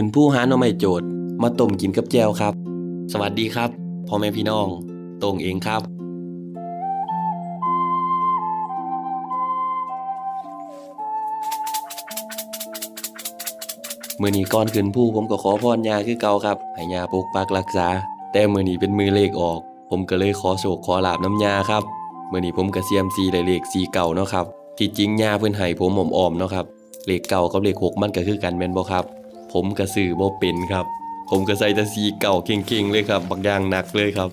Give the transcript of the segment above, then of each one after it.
ขึ้นผู้หาหน่อไม้โจดมาต้มกินกับแจวครับ สวัสดีครับพ่อแม่พี่น้องตรงเองครับมือนี้ก่อนขึ้นผู้ผมก็ขอพรยาคือเก่าครับให้ยาปกปักรักษา แต่มือนี้เป็นมือเลขออก ผมก็เลยขอโชคขอลาบน้ำยาครับมือนี้ผมกระเซียมซีเลขสีเก่าเนาะครับที่จริงยาเพิ่นให้ผมอ่อมเนาะครับเลขเก่ากับเลขหกมันก็คือกันแม่นบ่ครับ ผมก็ซื้อบ่เป็นครับ ผมก็ใส่ต่สีเก่าเก่งๆเลยครับ บักอย่างหนักเลยครับ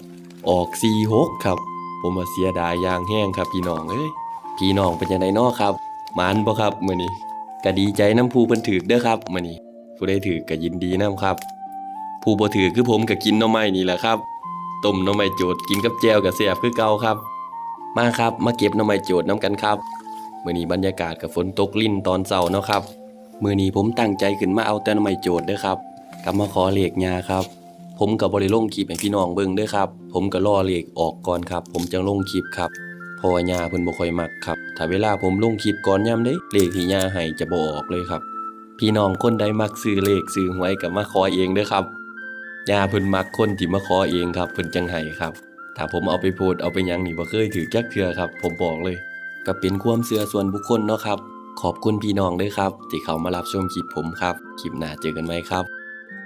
ออกสีหกครับ ผมมาเสียดายยางแห้งครับพี่น้องเอ้ยพี่น้องเป็นยังไงนาะครับมันบ่ครับมื้อนี้ก็ดีใจน้ำผู้เพิ่นถือเด้อครับมื้อนี้ผู้ได้ถือก็ยินดีนํครับ ผู้บ่ถือคือผมก็กินหน่อไม้นี่แหละครับต้มหน่อไม้โจดกินกับแจวก็แซ่บคือเก่าครับ มาครับมาเก็บหน่อไม้โจดน้ำกันครับมื้อนี้บรรยากาศกับฝนตกลิ่นตอนเช้าเนาะครับ มื้อนี้ผมตั้งใจขึ้นมาเอาแต่นไม้โจดเด้อครับกลับมาขอเลขยาครับ ผมก็บ่ได้ลงคลิปให้พี่น้องเบิ่งเด้อครับ ผมก็รอเหลขออกก่อนครับ ผมจังลงคลิปครับพราะว่ายาเพิ่นบ่ค่อยมักครับถ้าเวลาผมลงคลิปก่อนยามเด้เลขที่ยาให้จะบ่ออกเลยครับ พี่น้องคนใดมักซื้อเลขซื้อหวยก็มาขอเองเด้อครับยาเพิ่นมักคนที่มาขอเองครับเพิ่นจังให้ครับ ถ้าผมเอาไปโพสต์เอาไปยังนี่บ่เคยถือแจักเทื่อครับ ผมบอกเลยก็เป็นความเชื่อส่วนบุคคลเนาะครับ ขอบคุณพี่น้องด้วยครับ ที่เขามารับชมคลิปผมครับ คลิปหน้าเจอกันไหมครับ